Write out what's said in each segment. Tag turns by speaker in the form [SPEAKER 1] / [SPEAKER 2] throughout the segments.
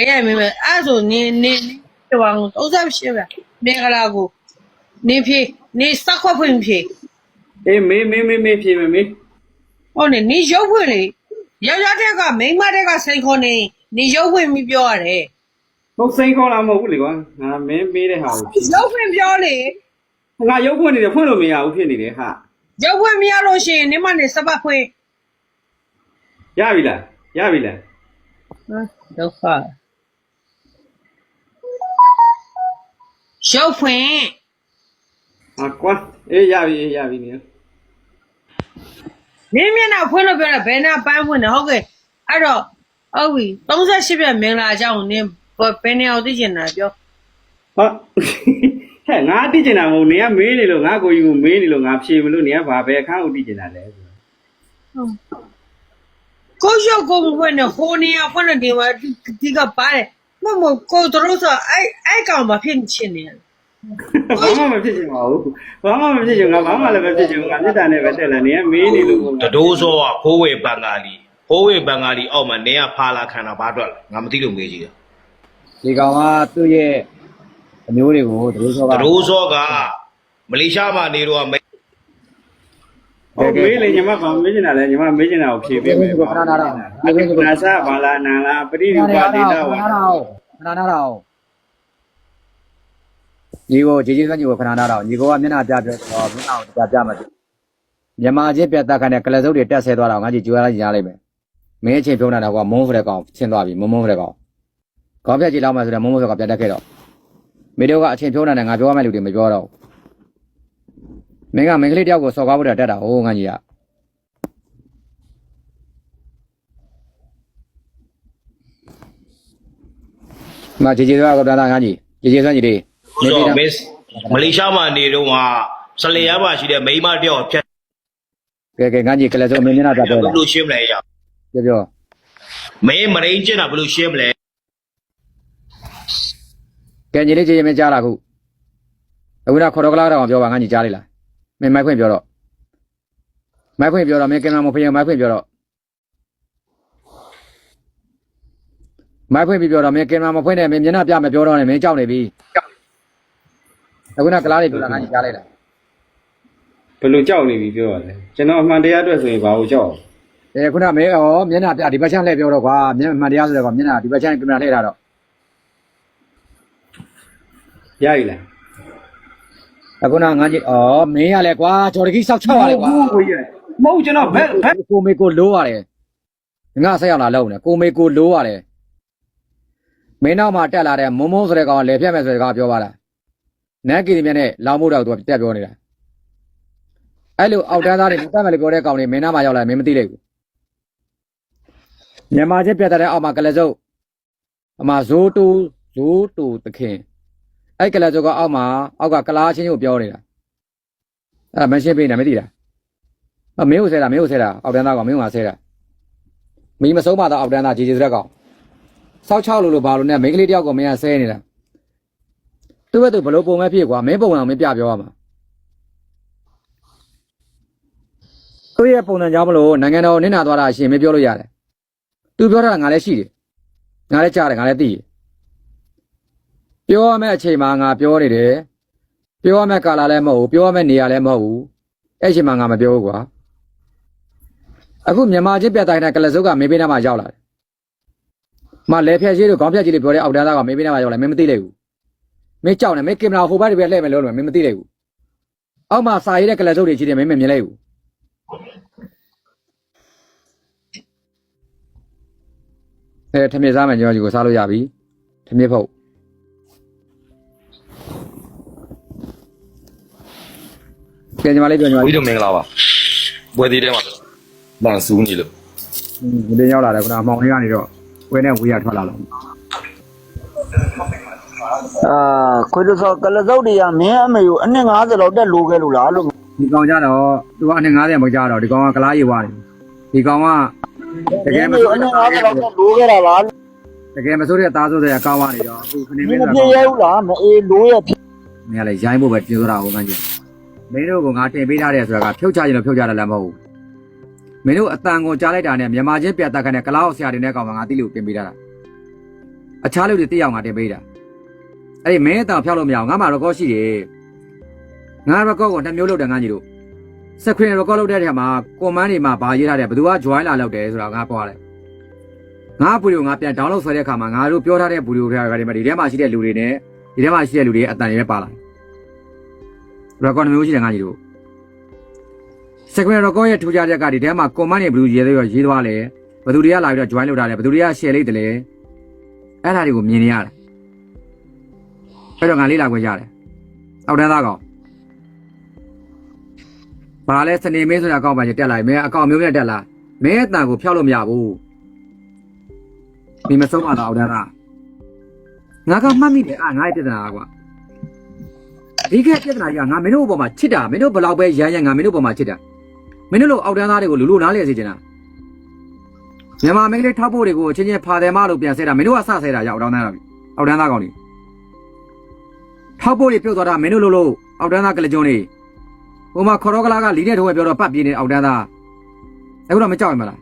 [SPEAKER 1] အဲ့မင်းအဲ့ဆိုနေနေတော်38ပဲမင်္ဂလာကိုနေဖြေနေစက်ခွက်ဖွင့်ဖြေ
[SPEAKER 2] အေးမေးမေးမေးမေးဖြေမေးမေး
[SPEAKER 1] ဟုတ်နေနေရုပ်ဖွင့်လေယောက်ျားတဲ့ကမိန်းမတဲ့ကစိန်ခေါ်နေနေရုပ်ဖွင့်ပြီးပြောရတယ်
[SPEAKER 2] မဟုတ်စိန်ခေါ်လာမဟုတ်ဘူးလေကွာငါမင်းမေးတဲ့ဟာကို
[SPEAKER 1] ရုပ်ဖွင့်ပြောလေ
[SPEAKER 2] ငါရုပ်ဖွင့်နေတယ်ဖွင့်လို့မရဘူးဖြစ်နေတယ်ဟာ
[SPEAKER 1] ရုပ်ဖွင့်မရလို့ရှိရင်နေမနေစပတ်ဖွင့်
[SPEAKER 2] ရပြီလားရပြီလား
[SPEAKER 1] ဒုက္ခ ရုပ်ဖွင့်
[SPEAKER 2] ဟာကွာအေးရပြီအေးရပြီနေ
[SPEAKER 1] နင်းမျက်နှာဖွင့်လို့ပြောတာဘယ်နှပန်းဖွင့်တယ်ဟုတ်ကဲ့အဲ့တော့ဟုတ်ပြီ38ပြည့်မင်္ဂလာအကြောင်းနင်းဘယ်နေအောင်သိချင်တာပြော
[SPEAKER 2] ဟာဟဲ့ငါတိကျင်တာမဟုတ်နေကမေးနေလို့ငါကိုကြီးကိုမေးနေလို့ငါဖြေမလို့နေကဘာပဲအခန်းကိုတိကျင်တာလဲ
[SPEAKER 1] ကိုရုပ်ကိုမဖွင့်နဲ့ဟိုနေရာဖွင့်တဲ့ဒီမှာဒီကပါတယ် မမကိုတို့ဆိုအဲ့အဲ့ကောင်မဖြစ်ချင်နေတယ်
[SPEAKER 2] ဘာမှမဖြစ်ချင်ပါဘူးဘာမှမဖြစ်ချင်ငါဘာမှလည်းမဖြစ်ချင်ဘူးငါမြတ်တာနဲ့ပဲတက်လာနေကမေးနေလို့
[SPEAKER 3] တတိုးစောကဖိုးဝေဘင်္ဂါလီဖိုးဝေဘင်္ဂါလီအောက်မှာနေရဖာလာခံတာဘာအတွက်လဲငါမသိလို့မေးကြည့်တာ
[SPEAKER 4] ဒီကောင်ကသူ့ရဲ့အမျိုးတွေကိုတရိုးစောက
[SPEAKER 3] တတိုးစောကမလေးရှားမှာနေတော့မေ
[SPEAKER 2] ဟုတ်မေးလေညီမဘာမေးချင်တာလဲညီမမေးချင်တာကိုဖြေပေးမယ်ပါနာစာဘာလာနာလာပရိဒီပါတိတာဝါ
[SPEAKER 4] ခဏနာအောင်ခဏနာအောင်ညီကိုဂျေဂျေဆွမ်းညီကိုခဏနာအောင်ညီကိုကမျက်နှာပြပြတော့မျက်နှာကိုပြပြမှမြန်မာချင်းပြတ်တက်ခနဲ့ကလစုပ်တွေတက်ဆဲသွားတော့ငါကြည့်ကြွားလိုက်ရလိမ့်မယ်မင်းအချင်းပြုံးနေတာကမုန်းဖတဲ့ကောင်ဆင်းသွားပြီမုန်းမုန်းဖတဲ့ကောင်ခေါင်းပြက်ကြည့်လောက်မှဆိုတော့မုန်းမုန်းဖတဲ့ကောင်ပြတ်တက်ခဲ့တော့မိတို့ကအချင်းပြုံးနေတာငါပြောရမယ့်လူတွေမပြောတော့မင်းကမင်းကလေးတယောက်ကိုစော်ကားဖို့တက်တာဟိုငါကြီးက မဂျေဂျေသွားကတော့တာငါကြီးဂျေဂျေဆွမ်းကြီးလေး
[SPEAKER 3] ဆိုတော့မစ်မလေးရှားမှာနေတော့ကစလျားမှာရှိတဲ့မိန်းမတယောက်ဖြတ်
[SPEAKER 4] ကဲကဲငါကြီးကလေးစုံမင်းမျက်နှာပြ
[SPEAKER 3] ဘ
[SPEAKER 4] ပြော
[SPEAKER 3] ယ်
[SPEAKER 4] လာ
[SPEAKER 3] လိုရှင်းမလဲရ
[SPEAKER 4] ပြောပြော
[SPEAKER 3] မင်းမရင်းကျင်တာဘယ်လိုရှင်းမလဲ
[SPEAKER 4] ကဲညီလေးဂျေဂျေမင်းကြားလာခုအခုနခေါ်တော့ကလာတော့ပြောပါငါကြီးကြားလေးလားမင်းမိုက်ဖွင့်ပြောတော့မိုက်ဖွင့်ပြောတော့မင်းကင်မရာမဖွင့်ရမိုက်ဖွင့်ပြောတော့ မိုက်ဖွင့်ပြီးပြောတော့မင်းကင်မရာမဖွင့်နဲ့မင်းမျက်နှာပြမပြောတော့နဲ့မင်းကြောက်နေပြီအခုနကလားလေးပြောတာငါကြီးကြားလိုက်လား
[SPEAKER 2] ဘယ်လိုကြောက်နေပြီပြောရလဲကျွန်တော်အမှန်တရားအတွက်ဆိုရင်ဘာကိုကြောက်
[SPEAKER 4] အဲခုနမင်းဩမျက်နှာပြဒီဘက်ချမ်းလှည့်ပြောတော့ကွာမျက်မှန်တရားဆိုတော့ကွာမျက်နှာဒီဘက်ချမ်းကင်မရာလှည့်တာတော့
[SPEAKER 2] ရပြီလား
[SPEAKER 4] အခုနငါကြီးဩမင်းရလဲကွာဂျော်ဒကြီးစောက်ချောက်ရလဲကွာ
[SPEAKER 2] ကိုကြီးမဟုတ်ကျွန်တော်ဘက်ဘက်
[SPEAKER 4] ကိုမေကိုလိုးရတယ်ငါဆက်ရောက်လာလုံးနေကိုမေကိုလိုးရတယ် မင်းနောက်မှာတက်လာတဲ့မုံမုံဆိုတဲ့ကောင်ကလေဖြတ်မဲ့ဆိုတဲ့ကောင်ကပြောပါလားနန်းကီဒီမြနဲ့လောင်မို့တော့သူကတက်ပြောနေတာအဲ့လိုအောက်တန်းသားတွေတက်မဲ့လို့ပြောတဲ့ကောင်တွေမင်းနားမှာရောက်လာမင်းမသိလိုက်ဘူးမြန်မာချက်ပြတ်တဲ့အောက်မှာကလစုပ်အမဇိုးတူဇိုးတူသခင်အဲ့ကလစုပ်ကအောက်မှာအောက်ကကလားချင်းကိုပြောနေတာအဲ့ဒါမရှင်းပေးနေမသိလားအမင်းကိုဆဲတာမင်းကိုဆဲတာအောက်တန်းသားကောင်မင်းကဆဲတာမင်းမဆုံးမတော့အောက်တန်းသားဂျေဂျေဆိုတဲ့ကောင် စောက်ချောက်လို့လို့ဘာလို့လဲမိန်းကလေးတယောက်ကိုမင်းကဆဲနေတာသူ့ဘက်သူဘလို့ပုံမဲ့ဖြစ်ကွာမင်းပုံအောင်မင်းပြပြောရမှာသူ့ရဲ့ပုံစံကြောင့်မလို့နိုင်ငံတော်နင့်နာသွားတာအရှင်မင်းပြောလို့ရတယ်သူပြောတာငါလည်းရှိတယ်ငါလည်းကြားတယ်ငါလည်းသိတယ်ပြောရမယ့်အချိန်မှာငါပြောနေတယ်ပြောရမယ့်ကာလလည်းမဟုတ်ဘူးပြောရမယ့်နေရာလည်းမဟုတ်ဘူးအဲ့ချိန်မှာငါမပြောဘူးကွာအခုမြန်မာချင်းပြတ်တိုင်းတဲ့ကလစုပ်ကမေးပေးနာမှာရောက်လာတယ်။ မလဲဖြက်ကြီးတို့ခေါင်းဖြက်ကြီးတွေပြောတဲ့အောက်တန်းသားကမေးပေးနာမှာရောက်လာမင်းမသိလိုက်ဘူး။မင်းကြောက်နေမင်းကင်မရာဟိုဘက်တွေပဲလှည့်မယ်လို့လို့မင်းမသိလိုက်ဘူး။အောက်မှာစာရေးတဲ့ကလစုပ်တွေရှိတယ်မင်းမမြင်လိုက်ဘူး။အဲထမင်းစားမယ်ညီမကြီးကိုစားလို့ရပြီ။ထမင်းဖုတ်ကဲညီမလေးပြောညီမ
[SPEAKER 5] ဝီ
[SPEAKER 4] လေး
[SPEAKER 5] တို့မင်္ဂလာပါပွဲသေးတယ်မှာလန်စူးနေလို့
[SPEAKER 4] ဒီနေ့ရောက်လာတယ်ခုနအမောင်လေးကနေတော့ ဝဲနဲ့ဝေးရထွက်လာလို့
[SPEAKER 6] အာခွေးတို့ကလစုပ်တွေကမင်းအမေကိုအနှစ်90လောက်တက်လို့ခဲ့လို့လားလို့
[SPEAKER 4] ဒီကောင်ကြတော့သူကအနှစ်90မကြတော့ဒီကောင်ကကလားရေးသွားတယ်ဒီကောင်ကတကယ်မ
[SPEAKER 6] မ
[SPEAKER 4] ဆိုး
[SPEAKER 6] အ
[SPEAKER 4] တဲ့
[SPEAKER 6] နှစ်90လောက်တက်လို့ခဲ့တာလားလို့
[SPEAKER 4] တကယ်မဆိုးတဲ့သားဆိုးတဲ့အကောင်းကနေတော့အခုခနေ
[SPEAKER 6] မ
[SPEAKER 4] မင်း
[SPEAKER 6] င်းမ
[SPEAKER 4] ဆို
[SPEAKER 6] ပြေ
[SPEAKER 4] တော့
[SPEAKER 6] ရဘူးလားမအေးလို့ရဖြစ်
[SPEAKER 4] မင်းကလည်းရိုင်းဖို့ပဲပြောတာဟုတ်ကန်းကြီးမင်းတို့ကငါတင်ပေးထားတယ်ဆိုတာကဖြုတ်ချခြင်းလို့ဖြုတ်ချတယ်လည်းမဟုတ်ဘူး မင်းတို့အတန်ကိုကြားလိုက်တာနဲ့မြန်မာချင်းပြတ်တက်ခနဲ့ကလားအောင်ဆရာတွေနဲ့ကောင်ကငါသိလို့တင်ပေးထားတာအခြားလူတွေသိအောင်ငါတင်ပေးတာအဲ့ဒီမင်းအတောင်ဖျောက်လို့မရအောင်ငါမှ record ရှိတယ်ငါ record ကိုနှစ်မျိုးလုပ်တယ်ငါညီတို့ screen record လုပ်တဲ့နေရာမှာ command တွေမှာဗာရေးထားတယ်ဘယ်သူက join လာလုပ်တယ်ဆိုတာငါပြောတယ်ငါဗီဒီယိုငါပြန် download ဆွဲတဲ့အခါမှာငါတို့ပြောထားတဲ့ဗီဒီယိုတွေဒီထဲမှာရှိတဲ့လူတွေနဲ့ဒီထဲမှာရှိတဲ့လူတွေအတန်တွေပဲပါလာတယ် record နှမျိုးရှိတယ်ငါညီတို့ screen record ရဲ့ထူးခြားချက်ကဒီထဲမှာ command တွေဘယ်လိုရေးသေးရောရေးသွားလဲဘယ်သူတွေကလာပြီးတော့ join လုပ်ထားတယ်ဘယ်သူတွေက share လိုက်တယ်လဲအဲ့ဒါတွေကိုမြင်နေရတယ်အဲ့တော့ငါလေးလာခွင့်ရတယ်အောက်တန်းသားကောင်ဘာလဲစနေမင်းဆိုတာအကောင့်ပါချတက်လာမင်းအကောင့်မျိုးနဲ့တက်လာမင်းအတန်ကိုဖျောက်လို့မရဘူးမင်းမဆုံးမတော့အောက်တန်းသားငါကမှတ်မိတယ်အာငါရဲ့ပြဿနာကွာဒီကပြဿနာကြီးကငါမင်းတို့အပေါ်မှာချစ်တာမင်းတို့ဘယ်လောက်ပဲရမ်းရမ်းငါမင်းတို့အပေါ်မှာချစ်တာ မင်းတို့လိုအောက်တန်းသားတွေကိုလူလူနားလဲစေချင်တာမြန်မာမင်းကလေးထောက်ဖို့တွေကိုအချင်းချင်းဖာတယ်မလို့ပြန်ဆဲတာမင်းတို့ကစဆဲတာရောက်အောက်တန်းသားအောက်တန်းသားကောင်တွေထောက်ဖို့တွေပြုတ်သွားတာမင်းတို့လိုလိုအောက်တန်းသားကလေးကျွန်းတွေဟိုမှာခေါ်တော့ကလာကလီတဲ့ထိုးပဲပြောတော့ပတ်ပြေးနေအောက်တန်းသားအခုတော့မကြောက်ရင်မလား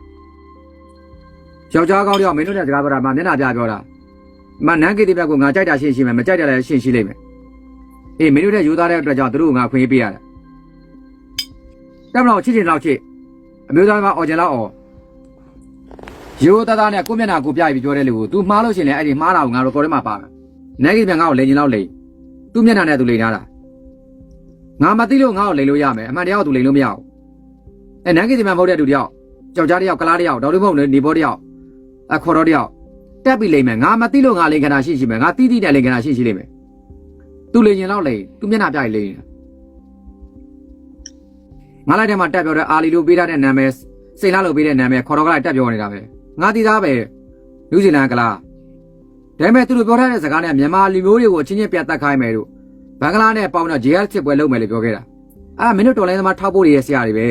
[SPEAKER 4] ယောက်ျားကောင်းတယောက်မင်းတို့နဲ့စကားပြောတာမှမျက်နှာပြပြောတာမနန်းကိတိဘက်ကငါကြိုက်တာရှင်းရှင်းမယ်မကြိုက်တာလည်းရှင်းရှင်းလိမ့်မယ်အေးမင်းတို့နဲ့ယူသားတဲ့အတွက်ကြောင့်သူတို့ကငါခွင့်ပေးရတယ် တက်မလို့ချစ်ချင်တော့ချစ်အမျိုးသားကအော်ချင်တော့အော်ရိုးသားသားနဲ့ကိုမျက်နှာကိုပြပြီးပြောတဲ့လူကို तू မှားလို့ရှရင်လည်းအဲ့ဒီမှားတာကိုငါတို့ကော်ထဲမှာပါမယ်နန်းကိတိဘက်ငါ့ကိုလိန်ချင်တော့လိန်သူ့မျက်နှာနဲ့သူလိန်ထားတာငါမသိလို့ငါ့ကိုလိန်လို့ရမယ်အမှန်တရားကို तू လိန်လို့မရဘူးအဲနန်းကိတိဘက်မဟုတ်တဲ့လူတယောက်ကြောက်ကြားတယောက်ကလားတယောက်ဒေါ်လေးမဟုတ်နေဘောတယောက်အခေါ်တော့တယောက်တက်ပြီးလိမ့်မယ်ငါမသိလို့ငါလိန်ခဏရှိရှိမယ်ငါတီးတီးနဲ့လိန်ခဏရှိရှိလိမ့်မယ်သူလိန်ရင်တော့လိန်သူမျက်နှာပြရင်လိန် ငါလိုက်တဲ့မှာတက်ပြောတဲ့အာလီလိုပေးထားတဲ့နာမည်စိန်လာလိုပေးတဲ့နာမည်ခေါ်တော့ကလိုက်တက်ပြောနေတာပဲငါတီးသားပဲနယူးဇီလန်ကလားဒါပေမဲ့သူတို့ပြောထားတဲ့စကားနဲ့မြန်မာလူမျိုးတွေကိုအချင်းချင်းပြတ်တက်ခိုင်းမယ်လို့ဘင်္ဂလားနဲ့ပေါင်းတော့ JR စစ်ပွဲလုပ်မယ်လို့ပြောခဲ့တာအဲ့မင်းတို့တော်လိုင်းသမားထောက်ဖို့တွေရဲ့ဆရာတွေပဲ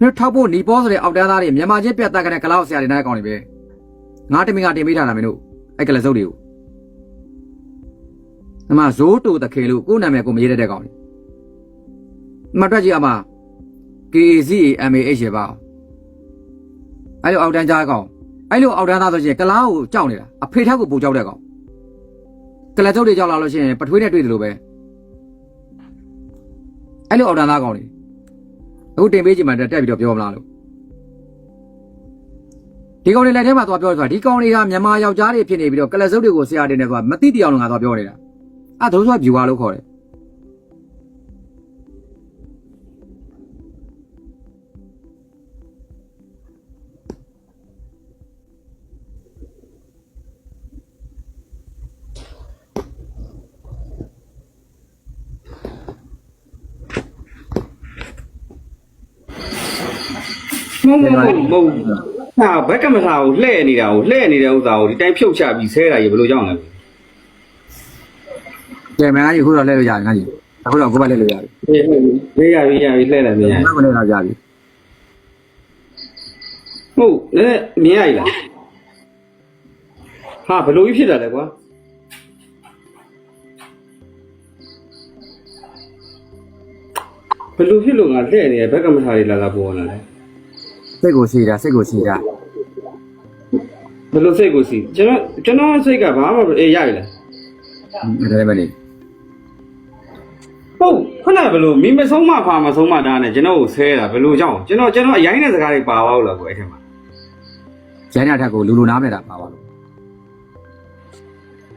[SPEAKER 4] မင်းတို့ထောက်ဖို့နီပေါ်ဆိုတဲ့အောက်တန်းသားတွေမြန်မာချင်းပြတ်တက်တဲ့ကလောက်ဆရာတွေနဲ့အကောင်တွေပဲငါတမင်ကတင်ပေးထားတာမင်းတို့အဲ့ကလစုပ်တွေကိုအမဇိုးတူတခေလို့ကိုယ်နာမည်ကိုမရေးတတ်တဲ့ကောင်တွေ မတွက်ကြည့်အမ KAZMAH ပါအဲ့လိုအောက်တန်းကြားကောင်အဲ့လိုအောက်တန်းသားဆိုရင်ကလားကိုကြောက်နေတာအဖေထက်ကိုပူကြောက်တဲ့ကောင်ကလစုပ်တွေကြောက်လာလို့ရှိရင်ပထွေးနဲ့တွေ့တယ်လို့ပဲအဲ့လိုအောက်တန်းသားကောင်တွေအခုတင်ပေးကြည့်မှတက်ပြီးတော့ပြောမလားလို့ဒီကောင်တွေလက်ထဲမှာသွားပြောဆိုတာဒီကောင်တွေကမြန်မာယောက်ျားတွေဖြစ်နေပြီးတော့ကလစုပ်တွေကိုဆရာတင်နေဆိုတာမသိတရားလုံးငါသွားပြောနေတာအဲ့ဒါဆိုဗျူဟာလို့ခေါ်တယ်
[SPEAKER 2] ဟုတ်မဟုတ်မဟုတ်ဟာဘက်ကမစားကိုလှဲ့နေတာကိုလှဲ့နေတဲ့ဥစ္စာကိုဒီတိုင်းဖြုတ်ချပြီးဆဲတာကြီးဘယ်လိုကြောင့်လဲ
[SPEAKER 4] ကဲမင်းကြီးခုတော့လဲလို့ရတယ်ငါကြီးအခုတော့ကိုယ်ပဲလဲလို့ရတယ်
[SPEAKER 2] အေးမေးရပြီရပြီလှဲ့တယ်မြင်ရ
[SPEAKER 4] ငါကလည်းတော့ရပြီ
[SPEAKER 2] ဟုတ်လည်းမြင်ရည်လားဟာဘယ်လိုကြီးဖြစ်တာလဲကွာဘယ်လိုဖြစ်လို့ငါလှဲ့နေရဘက်ကမစားတွေလာလာပေါ်လာလဲ
[SPEAKER 4] စိတ်ကိုရှိတာစိတ်ကိုရှိတာ
[SPEAKER 2] ဘယ်လိုစိတ်ကိုစီကျွန်တော်ကျွန်တော်စိတ်ကဘာမှမအေးရည်လား
[SPEAKER 4] အဲ့ဒါလည်းမနေ
[SPEAKER 2] ဟုတ်ခဏဘယ်လိုမိမဆုံးမဖာမဆုံးမတားနဲ့ကျွန်တော်ကိုဆဲတာဘယ်လိုကြောင့်ကျွန်တော်ကျွန်တော်အရင်တဲ့စကားတွေပါသွားလို့လားကွယ်အဲ့ထက်မှာ
[SPEAKER 4] ကျန်တဲ့ထက်ကိုလူလူနားမနေတာပါပါလို့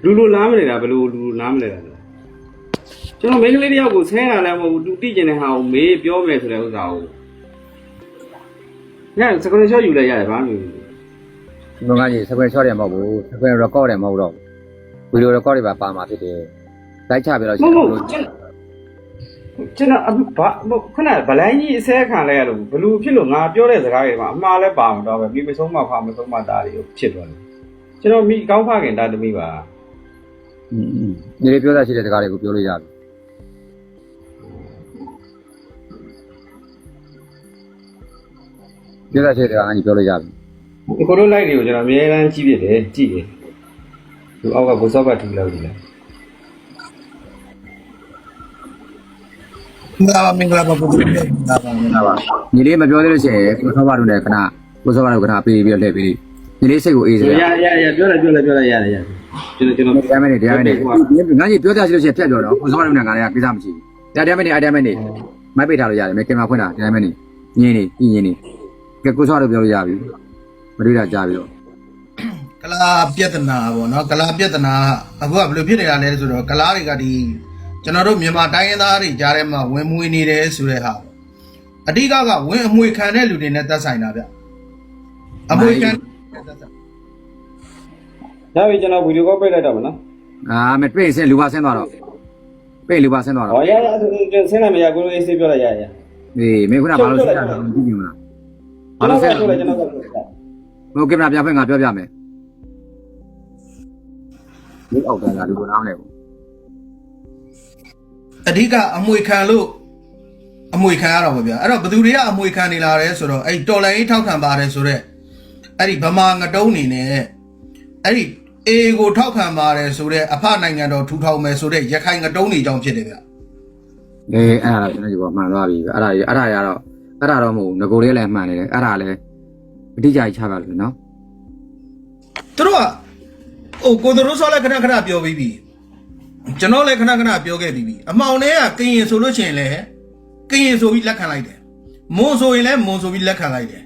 [SPEAKER 2] လူလူလားမနေတာဘယ်လိုလူလူလားမနေတာလဲကျွန်တော်မိန်းကလေးတယောက်ကိုဆဲတာလည်းမဟုတ်ဘူးသူတိကျင်တဲ့ဟာကိုမေးပြောမယ်ဆိုတဲ့ဥစ္စာကို ညစကရင်ရှော့ယူလိုက်ရတယ်ဘာမှမဖြစ်ဘူး
[SPEAKER 4] ဒီကောင်ကြီးစကွယ်ချော့တယ်မဟုတ်ဘူးစကွယ် record တယ်မဟုတ်တော့ဗီဒီယို record တွေပါပါမှာဖြစ်တယ်လိုက်ချပြတော့
[SPEAKER 2] မဟုတ်ဘူးကျွန်ကျွန်တော်အခုဘာခဏဗလိုင်းကြီးအစဲခံလိုက်ရလို့ဘလူဖြစ်လို့ငါပြောတဲ့စကားတွေမှာအမှားလဲပါမှာတော့ပဲမိမဆုံးမဖာမဆုံးမတားတွေကိုဖြစ်သွားတယ်ကျွန်တော်မိကောင်းဖခင်တာသမီးပါ
[SPEAKER 4] อืมဒီလိုပြောတာရှိတဲ့စကားတွေကိုပြောလို့ရပြီ ပြောတာရှိတဲ့စကားကပြောလို့ရပြီ
[SPEAKER 2] ဒီကိုတို့ live တွေကိုကျွန်တော်အများအားကြည့်ပြတယ်ကြည့်တယ်သူအောက်ကဘုစောဘတ်ထူလောက်ကြည့်လိုက်
[SPEAKER 7] မင်္ဂလာပါမင်္ဂလာပါဘုရားမင်္ဂလာပါမင်္ဂလာပါ
[SPEAKER 4] ညီလေးမပြောသေးလို့ရှိရင်ကိုစောပါတို့နဲ့ခဏကိုစောပါတို့ခဏပေးပြီးတော့လှည့်ပြီးဒီညီလေးစိတ်ကိုအေးစေ
[SPEAKER 2] ရရရပြောလိုက်ပြောလိုက်ပြောလိုက်ရတယ်ရတယ်ကျွန်တော်ကျွန်တော်
[SPEAKER 4] တရားမနေတရားမနေငါကြီးပြောကြရှိလို့ရှိရင်ဖြတ်ပြောတော့ကိုစောရမနဲ့ငါလည်းကိစ္စမရှိဘူးတရားမနေအတရားမနေမိုက်ပိတ်ထားလို့ရတယ်မကင်မဖွင့်တာတရားမနေညင်းနေညင်းနေ ကဲကိုစောရပြောလို့ရပြီမတွေ့တာကြားပြီတော့
[SPEAKER 7] ကလာပြဿနာပေါ့နော်ကလာပြဿနာအခုကဘယ်လိုဖြစ်နေတာလဲဆိုတော့ကလာတွေကဒီကျွန်တော်တို့မြန်မာတိုင်းရင်းသားတွေကြားထဲမှာဝင်မွေနေတယ်ဆိုတဲ့ဟာအဓိကကဝင်အမွေခံတဲ့လူတွေနဲ့သက်ဆိုင်တာဗျအမွေခံတဲ့သက်ဆိုင်
[SPEAKER 2] ဒါပြီကျွန်တော်ဗီဒီယိုကောပိတ်လိုက်တော့မယ်နော်
[SPEAKER 4] အာမပြေးစင်လူပါဆင်းသွားတော့ပြေးလူပါဆင်းသွား
[SPEAKER 2] ဟော
[SPEAKER 4] တော့
[SPEAKER 2] ရရဆင်းလိုက်မရကိုလိုအေးဆေးပြောလိုက်ရရ
[SPEAKER 4] အေးမင်းခုနဘာလို့ဆက်တာလဲကြည့်ကြည့်မလား ဘာလို့ဆက်
[SPEAKER 2] ပြောလိုက်ကျွန်တော်က
[SPEAKER 4] ဘိုကင်မရာပြဖွင့်ငါပြောပြမယ်ဒီအောက်တန်းကလူကိုနားမလဲဘူး
[SPEAKER 7] အဓိကအမွေခံလို့အမွေခံရတော့ဗျာအဲ့တော့ဘယ်သူတွေကအမွေခံနေလာတယ်ဆိုတော့အဲ့တော်လိုင်းထောက်ခံပါတယ်ဆိုတော့အဲ့ဒီဗမာငတုံးနေနဲ့အဲ့ဒီအေကိုထောက်ခံပါတယ်ဆိုတော့အဖနိုင်ငံတော်ထူထောင်မယ်ဆိုတော့ရခိုင်ငတုံးနေကြောင်းဖြစ်တယ်ဗျ
[SPEAKER 4] အေးအဲ့ဒါကျွန်တော်ဒီပေါ်မှန်သွားပြီအဲ့ဒါအဲ့ဒါရတော့ အဲ့ဒါတော့မဟုတ်ငကိုလေးလည်းမှန်နေတယ်အဲ့ဒါလည်းအတိအကျချပါလို့နော်
[SPEAKER 7] သူတို့ကဟိုကိုသူတို့ဆောလည်းခဏခဏပြောပြီးပြီကျွန်တော်လည်းခဏခဏပြောခဲ့ပြီးပြီအမောင်တွေကကရင်ဆိုလို့ရှိရင်လည်းကရင်ဆိုပြီးလက်ခံလိုက်တယ်မွန်ဆိုရင်လည်းမွန်ဆိုပြီးလက်ခံလိုက်တယ်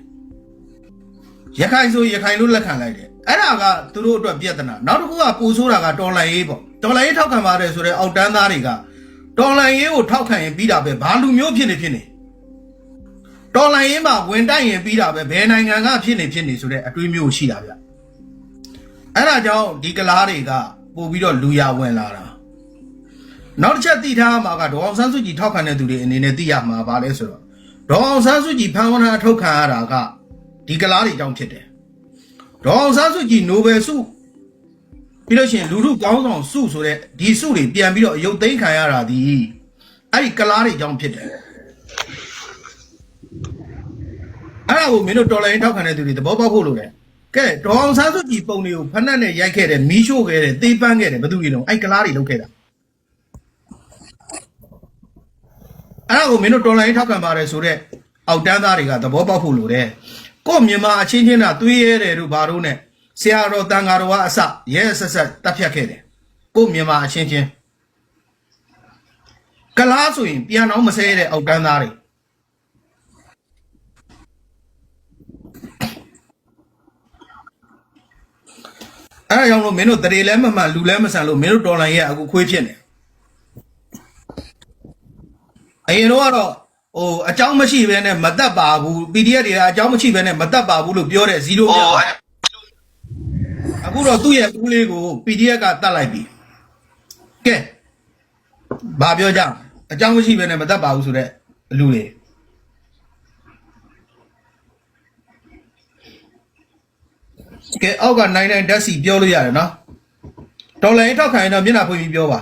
[SPEAKER 7] ရခိုင်ဆိုရခိုင်လို့လက်ခံလိုက်တယ်အဲ့ဒါကသူတို့အတွက်ပြဿနာနောက်တစ်ခုကပူဆိုးတာကတော်လန်ရေးပေါ့တော်လန်ရေးထောက်ခံပါတယ်ဆိုတော့အောက်တန်းသားတွေကတော်လန်ရေးကိုထောက်ခံရင်ပြီးတာပဲဘာလူမျိုးဖြစ်နေဖြစ်နေ တော်လန်ရေးမှာဝင်တိုက်ရင်ပြီးတာပဲဘယ်နိုင်ငံကဖြစ်နေဖြစ်နေဆိုတဲ့အတွေးမျိုးရှိတာဗျအဲ့ဒါကြောင့်ဒီကလားတွေကပို့ပြီးတော့လူရဝင်လာတာနောက်တစ်ချက်သိထားမှာကဒေါအောင်ဆန်းစုကြည်ထောက်ခံတဲ့သူတွေအနေနဲ့သိရမှာပါလဲဆိုတော့ဒေါအောင်ဆန်းစုကြည်ဖန်ဝနာထုတ်ခံရတာကဒီကလားတွေကြောင့်ဖြစ်တယ်ဒေါအောင်ဆန်းစုကြည်နိုဘယ်ဆုပြီးလို့ရှိရင်လူထုကောင်းဆောင်ဆုဆိုတဲ့ဒီဆုတွေပြန်ပြီးတော့အယုတ်သိမ်းခံရတာဒီအဲ့ဒီကလားတွေကြောင့်ဖြစ်တယ် အဲ့ဒါကိုမင်းတို့တော်လိုင်းထောက်ခံတဲ့သူတွေသဘောပေါက်ဖို့လိုတယ်ကဲဒေါအောင်ဆန်းစုကြည်ပုံတွေကိုဖက်နှက်နဲ့ရိုက်ခဲ့တယ်မီးရှို့ခဲ့တယ်သေပန်းခဲ့တယ်ဘယ်သူတွေလုံးအဲ့ကလားတွေလုပ်ခဲ့တာအဲ့ဒါကိုမင်းတို့တော်လိုင်းထောက်ခံပါတယ်ဆိုတော့အောက်တန်းသားတွေကသဘောပေါက်ဖို့လိုတယ်ကို့မြန်မာအချင်းချင်းကသွေးရဲတယ်တို့ဘာတို့ ਨੇ ဆရာတော်တန်ဃာတော်ကအစရဲဆက်ဆက်တပ်ဖြတ်ခဲ့တယ်ကို့မြန်မာအချင်းချင်းကလားဆိုရင်ပြန်အောင်မဆဲတဲ့အောက်တန်းသားတွေ အဲ့ဒါကြောင့်လို့မင်းတို့တရေလဲမမှန်လူလဲမဆန်လို့မင်းတို့တော်လိုင်းရဲ့အခုခွေးဖြစ်နေအရင်တော့ကတော့ဟိုအကြောင်းမရှိဘဲနဲ့မတက်ပါဘူး PDF တွေကအကြောင်းမရှိဘဲနဲ့မတက်ပါဘူးလို့ပြောတဲ့0ပြအခုတော့သူ့ရဲ့ဦးလေးကို PDF ကတတ်လိုက်ပြီကဲဘာပြောကြအကြောင်းမရှိဘဲနဲ့မတက်ပါဘူးဆိုတော့လူတွေ ကဲအောက်က99ဓာတ်စီပြောလို့ရတယ်နော်ဒေါ်လာရင်ထောက်ခံရင်တော့မျက်နှာဖွင့်ပြီးပြောပါ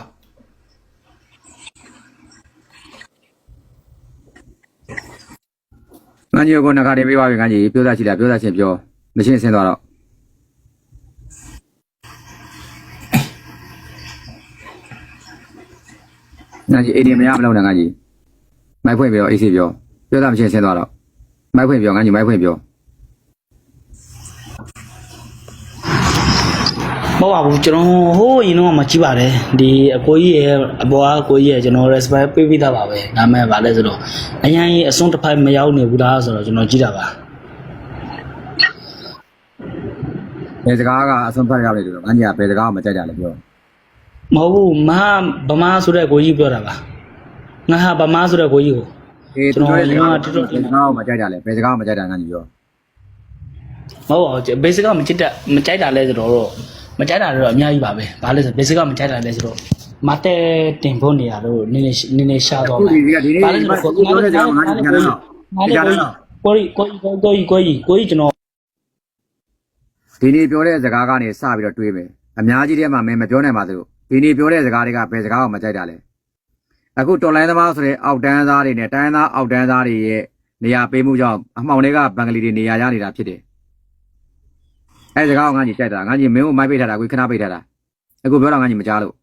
[SPEAKER 4] ငန်းကြီးကိုနှစ်ခါတင်ပေးပါပြီငန်းကြီးပြောသားရှိလားပြောသားချင်းပြောမရှင်းဆင်းသွားတော့ငန်းကြီးအေဒီမရမလို့ငန်းကြီးမိုက်ဖွင့်ပြောအေးစီပြောပြောသားမရှင်းဆင်းသွားတော့မိုက်ဖွင့်ပြောငန်းကြီးမိုက်ဖွင့်ပြော
[SPEAKER 8] ဟုတ်ပါဘူးကျွန်တော်ဟိုးရင်တော့မကြည့်ပါတယ်ဒီအကိုကြီးရဲ့အပေါ်ကအကိုကြီးရဲ့ကျွန်တော် respect ပေးပြီးသားပါပဲဒါမဲ့ဗာလဲဆိုတော့အရင်ကြီးအစွန်းတစ်ဖိုက်မရောက်နေဘူးလားဆိုတော့ကျွန်တော်ကြည့်တာပါ
[SPEAKER 4] ဘယ်စကားကအဆုံးဖတ်ရောက်လေလို့ငန်းကြီးကဘယ်စကားကိုမကြိုက်ကြလဲပြော
[SPEAKER 8] မဟုတ်ဘူးမဟာဗမာဆိုတဲ့ကိုကြီးပြောတာပါငါဟာဗမာဆိုတဲ့ကိုကြီးကို
[SPEAKER 4] အေးသူတို့ရဲ့စကားကိုဘယ်စကားကိုမကြိုက်ကြလဲဘယ်စကားကိုမကြိုက်တာငန်းကြီးပြော
[SPEAKER 8] မဟုတ်ပါဘူး basic ကမကြည့်တတ်မကြိုက်တာလဲဆိုတော့ မကြိုက်တာတော့အများကြီးပါပဲဘာလဲဆို basic ကမကြိုက်တာလဲဆိုတော့မတဲတင်ဖို့နေရတော့နည်းနည်းနည်းနည်းရှားတော့
[SPEAKER 4] အခုဒီကဒီနေ့ဒီပြောတဲ့စကားကိုငန်းကြီးကြားတော့ကြားတော့
[SPEAKER 8] ကိုကြီးကိုကြီးကိုကြီးကိုကြီးကိုကြီးကျွန်တော်
[SPEAKER 4] ဒီနေ့ပြောတဲ့စကားကနေစပြီးတော့တွေးမယ်အများကြီးထဲမှာမင်းမပြောနိုင်ပါသလိုဒီနေ့ပြောတဲ့စကားတွေကဘယ်စကားကိုမကြိုက်တာလဲအခုတော်လိုင်းသမားဆိုတဲ့အောက်တန်းသားတွေနဲ့တိုင်းသားအောက်တန်းသားတွေရဲ့နေရာပေးမှုကြောင့်အမှောင်တွေကဘင်္ဂလီတွေနေရာရနေတာဖြစ်တယ် အဲစကားကိုငါကြီးကြိုက်တာငါကြီးမင်းကိုမိုက်ပိတ်ထားတာကိုခဏပိတ်ထားတာအခုပြောတာငါကြီးမကြားလို့